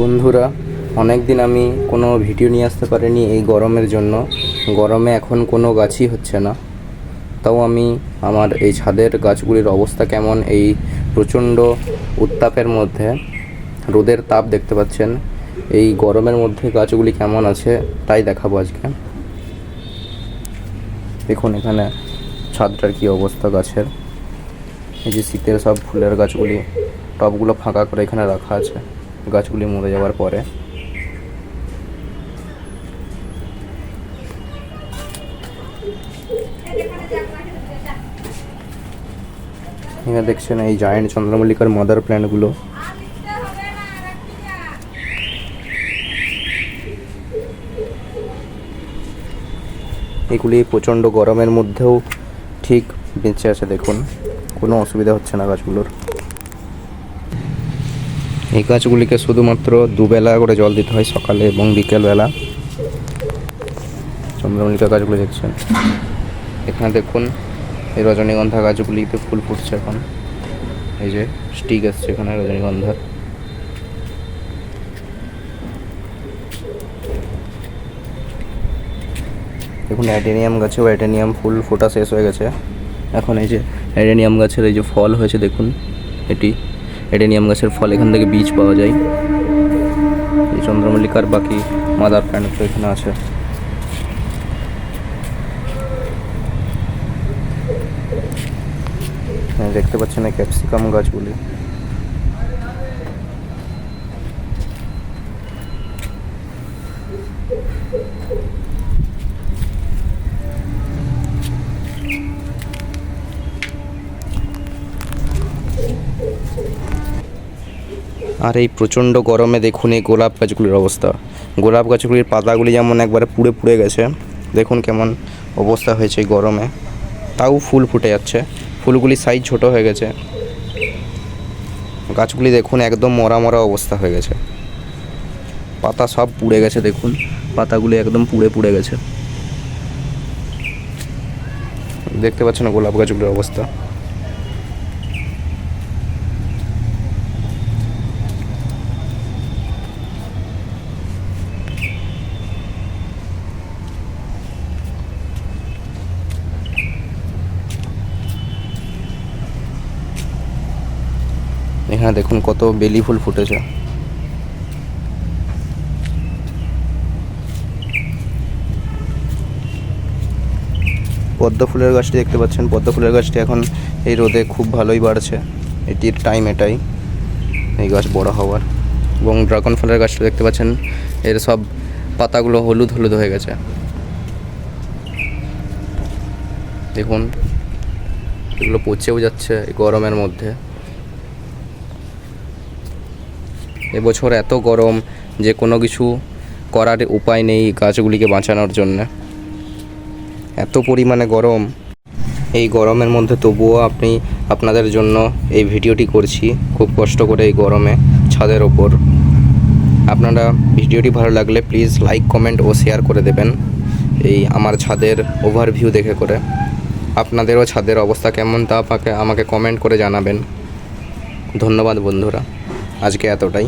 বন্ধুরা অনেক দিন আমি কোনো ভিডিও নিয়ে আসতে পারিনি এই গরমের জন্য। গরমে এখন কোনো গাছই হচ্ছে না। তাও আমি আমার এই ছাদের গাছগুলির অবস্থা কেমন এই প্রচণ্ড উত্তাপের মধ্যে, রোদের তাপ দেখতে পাচ্ছেন। এই গরমের মধ্যে গাছগুলি কেমন আছে তাই দেখাবো আজকে। দেখুন এখানে ছাদটার কী অবস্থা গাছের। এই যে শীতের সব ফুলের গাছগুলি টবগুলো ফাঁকা করে এখানে রাখা আছে। গাছগুলি মরে যাওয়ার পরে। এখানে দেখছেন এই জায়েন্ট চন্দ্রমল্লিকার মাদার প্ল্যান্টগুলো এগুলি প্রচণ্ড গরমের মধ্যেও ঠিক বেঁচে আছে দেখুন। কোনো অসুবিধা হচ্ছে না গাছগুলোর। এই গাছগুলিকে শুধুমাত্র দুবেলা করে জল দিতে হয় সকালে এবং বিকেলবেলা। চন্দ্রমল্লিকা গাছগুলো দেখছেন। এখানে দেখুন, এই রজনীগন্ধা গাছগুলিতে ফুল ফুটছে এখন। এই যে স্টিক আসছে এখানে রজনীগন্ধার। দেখুন, অ্যাডেনিয়াম গাছেও অ্যাডেনিয়াম ফুল ফোটা শেষ হয়ে গেছে। এখন এই যে অ্যাডেনিয়াম গাছের এই যে ফল হয়েছে, দেখুন, এটি অ্যাডেনিয়াম গাছের ফল এখান থেকে বীজ পাওয়া যায়। এই চন্দ্রমল্লিকার বাকি মাদার প্ল্যান্ট এখানে আছে। হ্যাঁ, দেখতে পাচ্ছেন এই ক্যাপসিকাম গাছগুলি। আর এই প্রচণ্ড গরমে দেখুন এই গোলাপ গাছগুলির অবস্থা। গোলাপ গাছগুলির পাতাগুলি যেমন একবারে পুড়ে পুড়ে গেছে, দেখুন কেমন অবস্থা হয়েছে এই গরমে। তাও ফুল ফুটে যাচ্ছে ফুলগুলির সাইজ ছোট হয়ে গেছে। গাছগুলি দেখুন একদম মরা মরা অবস্থা হয়ে গেছে। পাতা সব পুড়ে গেছে, দেখুন, পাতাগুলি একদম পুড়ে পুড়ে গেছে। দেখতে পাচ্ছেন গোলাপ গাছগুলির অবস্থা। এখানে দেখুন কত বেলি ফুল ফুটেছে। পদ্ম ফুলের গাছটি দেখতে পাচ্ছেন। পদ্ম ফুলের গাছটি এখন এই রোদে খুব ভালোই বাড়ছে। এটির টাইম এটাই, এই গাছ বড় হওয়ার। এবং ড্রাগন ফলের গাছটা দেখতে পাচ্ছেন, এর সব পাতাগুলো হলুদ হলুদ হয়ে গেছে। দেখুন, এগুলো পচেও যাচ্ছে গরমের মধ্যে। এবছর এত গরম যে কোনো কিছু করার উপায় নেই গাছগুলিকে বাঁচানোর জন্য। এত পরিমাণে গরম। এই গরমের মধ্যে তবুও আপনি আপনাদের জন্য এই ভিডিওটি করছি খুব কষ্ট করে এই গরমে ছাদের ওপর। আপনারা ভিডিওটি ভালো লাগলে প্লিজ লাইক, কমেন্ট ও শেয়ার করে দেবেন এই আমার ছাদের ওভারভিউ দেখে করে। আপনাদেরও ছাদের অবস্থা কেমন তা আমাকে আমাকে কমেন্ট করে জানাবেন। ধন্যবাদ বন্ধুরা। আজকে এতটাই